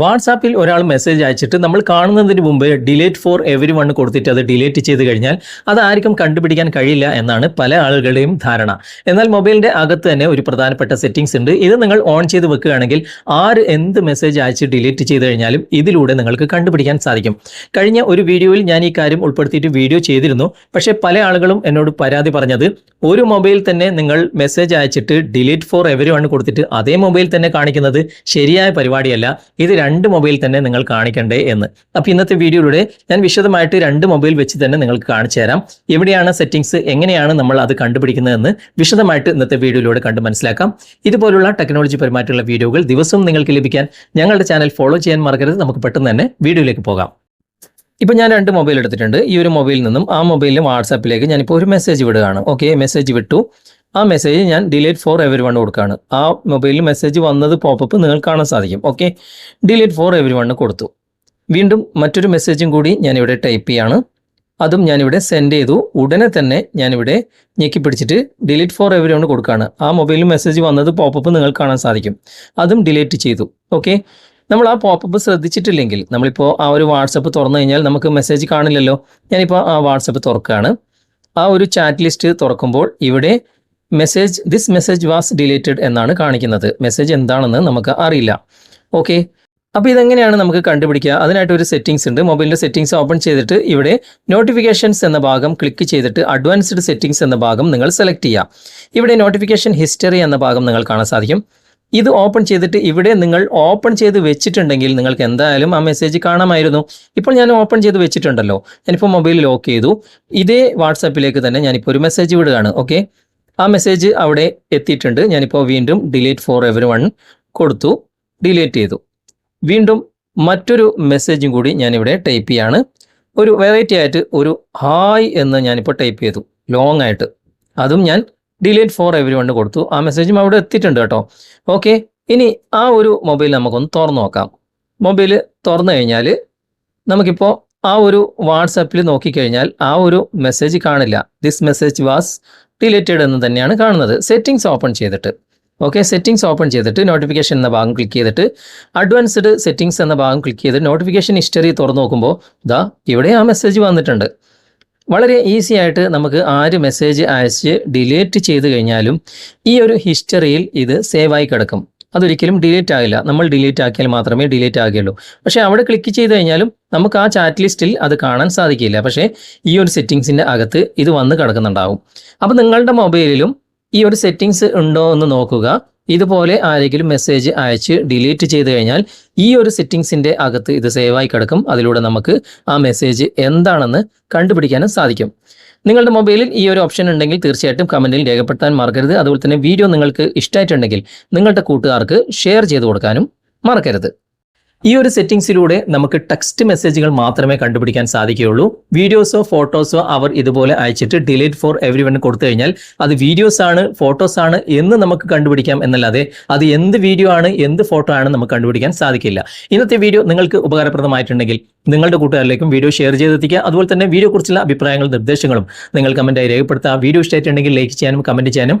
വാട്സാപ്പിൽ ഒരാൾ മെസ്സേജ് അയച്ചിട്ട് നമ്മൾ കാണുന്നതിന് മുമ്പ് ഡിലേറ്റ് ഫോർ എവരി വൺ കൊടുത്തിട്ട് അത് ഡിലേറ്റ് ചെയ്ത് കഴിഞ്ഞാൽ അത് ആർക്കും കണ്ടുപിടിക്കാൻ കഴിയില്ല എന്നാണ് പല ആളുകളുടെയും ധാരണ. എന്നാൽ മൊബൈലിന്റെ അകത്ത് തന്നെ ഒരു പ്രധാനപ്പെട്ട സെറ്റിംഗ്സ് ഉണ്ട്. ഇത് നിങ്ങൾ ഓൺ ചെയ്ത് വെക്കുകയാണെങ്കിൽ ആര് എന്ത് മെസ്സേജ് അയച്ച് ഡിലീറ്റ് ചെയ്ത് കഴിഞ്ഞാലും ഇതിലൂടെ നിങ്ങൾക്ക് കണ്ടുപിടിക്കാൻ സാധിക്കും. കഴിഞ്ഞ ഒരു വീഡിയോയിൽ ഞാൻ ഈ കാര്യം ഉൾപ്പെടുത്തിയിട്ട് വീഡിയോ ചെയ്തിരുന്നു. പക്ഷേ പല ആളുകളും എന്നോട് പരാതി പറഞ്ഞത് ഒരു മൊബൈൽ തന്നെ നിങ്ങൾ മെസ്സേജ് അയച്ചിട്ട് ഡിലീറ്റ് ഫോർ എവരി വൺ കൊടുത്തിട്ട് അതേ മൊബൈൽ തന്നെ കാണിക്കുന്നത് ശരിയായ പരിപാടിയല്ല. ഇത് രണ്ട് മൊബൈൽ തന്നെ നിങ്ങൾ കാണിക്കണ്ടേ എന്ന്. അപ്പോൾ ഇന്നത്തെ വീഡിയോയിലൂടെ ഞാൻ വിശദമായിട്ട് രണ്ട് മൊബൈൽ വെച്ച് തന്നെ നിങ്ങൾക്ക് കാണിച്ചു തരാം. എവിടെയാണ് സെറ്റിംഗ്സ് എങ്ങനെയാണ് നമ്മൾ അത് കണ്ടുപിടിക്കുന്നതെന്ന് വിശദമായിട്ട് ഇന്നത്തെ വീഡിയോയിലൂടെ കണ്ട് മനസ്സിലാക്കാം. ഇതുപോലുള്ള ടെക്നോളജി പരമായിട്ടുള്ള വീഡിയോകൾ ദിവസവും നിങ്ങൾക്ക് ലഭിക്കാൻ ഞങ്ങളുടെ ചാനൽ ഫോളോ ചെയ്യാൻ മറക്കരുത്. നമുക്ക് പെട്ടെന്ന് തന്നെ വീഡിയോയിലേക്ക് പോകാം. ഇപ്പം ഞാൻ രണ്ട് മൊബൈൽ എടുത്തിട്ടുണ്ട്. ഈ ഒരു മൊബൈലിൽ നിന്നും ആ മൊബൈലിൽ വാട്സാപ്പിലേക്ക് ഞാനിപ്പോൾ ഒരു മെസ്സേജ് വിടുകയാണ്. ഓക്കെ മെസ്സേജ് വിട്ടു. ആ മെസ്സേജ് ഞാൻ ഡിലീറ്റ് ഫോർ എവരി വൺ കൊടുക്കുകയാണ് ആ മൊബൈലിൽ മെസ്സേജ് വന്നത് പോപ്പപ്പ് നിങ്ങൾക്ക് കാണാൻ സാധിക്കും. Okay delete for every one കൊടുത്തു. വീണ്ടും മറ്റൊരു മെസ്സേജും കൂടി ഞാനിവിടെ ടൈപ്പ് ചെയ്യാണ്. അതും ഞാനിവിടെ സെൻഡ് ചെയ്തു. ഉടനെ തന്നെ ഞാനിവിടെ ഞെക്കി പിടിച്ചിട്ട് ഡിലീറ്റ് ഫോർ എവരി വൺ കൊടുക്കുകയാണ് ആ മൊബൈലിൽ മെസ്സേജ് വന്നത് പോപ്പപ്പ് നിങ്ങൾക്ക് കാണാൻ സാധിക്കും. അതും ഡിലീറ്റ് ചെയ്തു. ഓക്കെ നമ്മൾ ആ പോപ്പപ്പ് ശ്രദ്ധിച്ചിട്ടില്ലെങ്കിൽ നമ്മളിപ്പോൾ ആ ഒരു വാട്സപ്പ് തുറന്നു കഴിഞ്ഞാൽ നമുക്ക് മെസ്സേജ് കാണില്ലല്ലോ. ഞാനിപ്പോൾ ആ വാട്സപ്പ് തുറക്കുകയാണ്. ആ ഒരു ചാറ്റ് ലിസ്റ്റ് തുറക്കുമ്പോൾ ഇവിടെ message this message was deleted എന്നാണ് കാണിക്കുന്നത്. മെസ്സേജ് എന്താണെന്ന് നമുക്ക് അറിയില്ല. ഓക്കെ അപ്പോൾ ഇതെങ്ങനെയാണ് നമുക്ക് കണ്ടുപിടിക്കുക? അതിനായിട്ട് ഒരു സെറ്റിംഗ്സ് ഉണ്ട്. മൊബൈലിന്റെ സെറ്റിംഗ്സ് ഓപ്പൺ ചെയ്തിട്ട് ഇവിടെ നോട്ടിഫിക്കേഷൻസ് എന്ന ഭാഗം ക്ലിക്ക് ചെയ്തിട്ട് അഡ്വാൻസ്ഡ് സെറ്റിംഗ്സ് എന്ന ഭാഗം നിങ്ങൾ സെലക്ട് ചെയ്യുക. ഇവിടെ നോട്ടിഫിക്കേഷൻ ഹിസ്റ്ററി എന്ന ഭാഗം നിങ്ങൾ കാണാൻ സാധിക്കും. ഇത് ഓപ്പൺ ചെയ്തിട്ട് ഇവിടെ നിങ്ങൾ ഓപ്പൺ ചെയ്ത് വെച്ചിട്ടുണ്ടെങ്കിൽ നിങ്ങൾക്ക് എന്തായാലും ആ മെസ്സേജ് കാണാമായിരുന്നു. ഇപ്പോൾ ഞാൻ ഓപ്പൺ ചെയ്ത് വെച്ചിട്ടുണ്ടല്ലോ. ഞാനിപ്പോൾ മൊബൈൽ ലോക്ക് ചെയ്തു. ഇതേ വാട്സാപ്പിലേക്ക് തന്നെ ഞാനിപ്പോൾ ഒരു മെസ്സേജ് വിടുകയാണ്. ഓക്കെ ആ മെസ്സേജ് അവിടെ എത്തിയിട്ടുണ്ട്. ഞാനിപ്പോൾ വീണ്ടും ഡിലീറ്റ് ഫോർ എവറി വൺ കൊടുത്തു ഡിലീറ്റ് ചെയ്തു. വീണ്ടും മറ്റൊരു മെസ്സേജും കൂടി ഞാനിവിടെ ടൈപ്പ് ചെയ്യാണ്. ഒരു വെറൈറ്റി ആയിട്ട് ഒരു ഹായ് എന്ന് ഞാനിപ്പോൾ ടൈപ്പ് ചെയ്തു ലോങ് ആയിട്ട്. അതും ഞാൻ ഡിലീറ്റ് ഫോർ എവരി വണ് കൊടുത്തു. ആ മെസ്സേജും അവിടെ എത്തിയിട്ടുണ്ട് കേട്ടോ. ഓക്കെ ഇനി ആ ഒരു മൊബൈൽ നമുക്കൊന്ന് തുറന്നു നോക്കാം. മൊബൈൽ തുറന്നു കഴിഞ്ഞാൽ നമുക്കിപ്പോൾ ആ ഒരു വാട്സാപ്പിൽ നോക്കിക്കഴിഞ്ഞാൽ ആ ഒരു മെസ്സേജ് കാണില്ല. ദിസ് മെസ്സേജ് വാസ് ഡിലേറ്റഡ് എന്ന് തന്നെയാണ് കാണുന്നത്. സെറ്റിംഗ്സ് ഓപ്പൺ ചെയ്തിട്ട്. ഓക്കെ സെറ്റിംഗ്സ് ഓപ്പൺ ചെയ്തിട്ട് നോട്ടിഫിക്കേഷൻ എന്ന ഭാഗം ക്ലിക്ക് ചെയ്തിട്ട് അഡ്വാൻസ്ഡ് സെറ്റിംഗ്സ് എന്ന ഭാഗം ക്ലിക്ക് ചെയ്ത് നോട്ടിഫിക്കേഷൻ ഹിസ്റ്ററി തുറന്നു നോക്കുമ്പോൾ ദാ ഇവിടെ ആ മെസ്സേജ് വന്നിട്ടുണ്ട്. വളരെ ഈസി ആയിട്ട് നമുക്ക് ആര് മെസ്സേജ് അയച്ച് ഡിലീറ്റ് ചെയ്ത് കഴിഞ്ഞാലും ഈ ഒരു ഹിസ്റ്ററിയിൽ ഇത് സേവായി കിടക്കും. അതൊരിക്കലും ഡിലീറ്റ് ആകില്ല. നമ്മൾ ഡിലീറ്റ് ആക്കിയാൽ മാത്രമേ ഡിലീറ്റ് ആകുകയുള്ളൂ. പക്ഷേ അവിടെ ക്ലിക്ക് ചെയ്ത് കഴിഞ്ഞാലും നമുക്ക് ആ ചാറ്റ് ലിസ്റ്റിൽ അത് കാണാൻ സാധിക്കില്ല. പക്ഷേ ഈ ഒരു സെറ്റിങ്സിന്റെ അകത്ത് ഇത് വന്ന് കിടക്കുന്നുണ്ടാവും. അപ്പോൾ നിങ്ങളുടെ മൊബൈലിലും ഈ ഒരു സെറ്റിങ്സ് ഉണ്ടോ എന്ന് നോക്കുക. ഇതുപോലെ ആരെങ്കിലും മെസ്സേജ് അയച്ച് ഡിലീറ്റ് ചെയ്ത് കഴിഞ്ഞാൽ ഈ ഒരു സെറ്റിങ്സിന്റെ അകത്ത് ഇത് സേവായി കിടക്കും. അതിലൂടെ നമുക്ക് ആ മെസ്സേജ് എന്താണെന്ന് കണ്ടുപിടിക്കാനും സാധിക്കും. നിങ്ങളുടെ മൊബൈലിൽ ഈ ഒരു ഓപ്ഷൻ ഉണ്ടെങ്കിൽ തീർച്ചയായിട്ടും കമന്റിൽ രേഖപ്പെടുത്താൻ മറക്കരുത്. അതുപോലെ തന്നെ വീഡിയോ നിങ്ങൾക്ക് ഇഷ്ടമായിട്ടുണ്ടെങ്കിൽ നിങ്ങളുടെ കൂട്ടുകാർക്ക് ഷെയർ ചെയ്ത് കൊടുക്കാനും മറക്കരുത്. ഈ ഒരു സെറ്റിംഗ്സിലൂടെ നമുക്ക് ടെക്സ്റ്റ് മെസ്സേജുകൾ മാത്രമേ കണ്ടുപിടിക്കാൻ സാധിക്കുകയുള്ളൂ. വീഡിയോസോ ഫോട്ടോസോ അവർ ഇതുപോലെ അയച്ചിട്ട് ഡിലീറ്റ് ഫോർ എവരി വൺ കൊടുത്തു കഴിഞ്ഞാൽ അത് വീഡിയോസ് ആണ് ഫോട്ടോസ് ആണ് എന്ന് നമുക്ക് കണ്ടുപിടിക്കാം എന്നല്ലാതെ അത് എന്ത് വീഡിയോ ആണ് എന്ത് ഫോട്ടോ ആണ് നമുക്ക് കണ്ടുപിടിക്കാൻ സാധിക്കില്ല. ഇന്നത്തെ വീഡിയോ നിങ്ങൾക്ക് ഉപകാരപ്രദമായിട്ടുണ്ടെങ്കിൽ നിങ്ങളുടെ കൂട്ടുകാരിലേക്കും വീഡിയോ ഷെയർ ചെയ്തെത്തിക്കുക. അതുപോലെ തന്നെ വീഡിയോ കുറിച്ചുള്ള അഭിപ്രായങ്ങളും നിർദ്ദേശങ്ങളും നിങ്ങൾ കമന്റായി രേഖപ്പെടുത്തുക. വീഡിയോ ഇഷ്ടമായിട്ടുണ്ടെങ്കിൽ ലൈക്ക് ചെയ്യാനും കമന്റ് ചെയ്യാനും